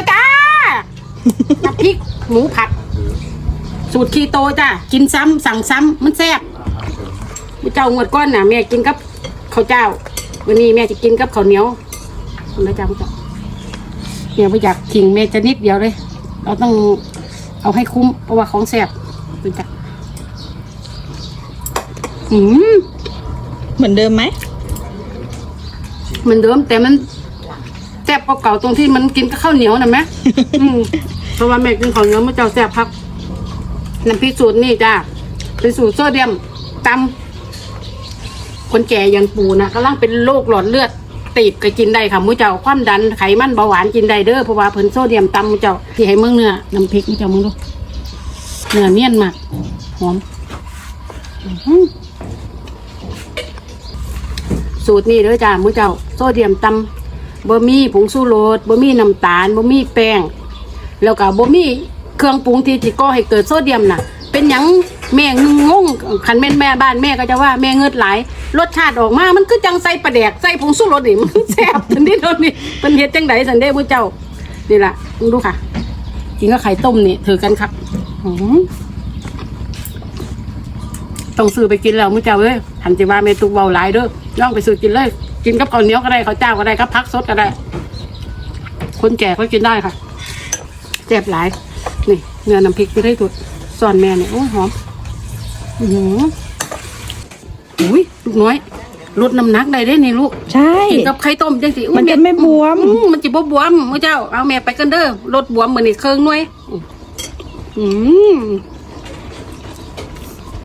แล้วจ้า น้ำพริกหมูผัด สูตรคีโตจ้ะกินซ้ำสั่งซ้ำมันแซ่บเจ้างวดก้อนน่ะแม่กินกับข้าวเจ้า วันนี้แม่จะกินกับข้าวเหนียวคุณนะจ๊ะคุณเจ้าแม่ไม่อยากทิ้งแม่จะนิดเดียวเลย เราต้องเอาให้คุ้มเพราะว่าของแซ่บคุณจ้ะอืมเหมือนเดิมไหมเหมือนเดิมแต่มันแซ่บกว่าเก่าตรงที่มันกินกับข้าวเหนียวนะแม่อืมเพราะว่าแม่กินข้าวเหนียวมันเจ้าแซ่บพักน้ำพริกสูตรนี่จ้าเป็นสูตรโซเดียมตำคนแก่อยังปูนะกำลังเป็นโรคหลอดเลือดตีบก็กินได้ค่ะมูเจ้าความดันไขมันเบาหวานกินได้เด้อเพราะว่าเพิ่นโซเดียมตำมูเจ้าที่ให้เมืองเนื้อน้ำพริกมูเจ้ามึงดูเนื้อเนียนมากหอมสูตรนี้เด้อจ้ามูเจ้าโซเดียมตำ บ่มีผงชูรสบ่มีน้ำตาลบ่มีแป้ง แล้วก็บ่มีเครื่องปรุงที่จะก่อให้เกิดโซเดียมน่ะ เป็นหยังแม่งงงคันแม่แม่บ้านแม่ก็จะว่าแม่เงิดหลายรสชาติออกมา มันคือจังใส่ปลาแดกใส่ผงชูรสนี่มันแซ่บทันทีโดนนี่เป็นเฮ็ดจังไดสันเด้ผู้เจ้านี่ล่ะดูค่ะกินกับไข่ต้มนี่ถือกันครับต้องซื้อไปกินแล้วมื้อเจ้าเอ้ยหันจิว่าเมตุกเบาหลายเด้อ ลองไปซื้อกินเลย กินกับข้าวเหนียวก็ได้ข้าวเจ้าก็ได้กับพักสดก็ได้ คนแก่ก็กินได้ค่ะแซ่บหลาย นี่เนื้อน้ำพริกไม่ได้ตัวซ่อนแม่เนี่ยโอ้ยหอมอือหืออุ้ยลูกน้อยลดน้ำหนักได้ได้นี่ลูกใช่ กินกับไข่ต้มจังสิอุ๊ยมันจะไม่บวม อืมันจะบ่บวมมื้อเจ้าเอาแม่ไปกันเด้อลดบวมมื้อนี้เครื่องหน่วยอืม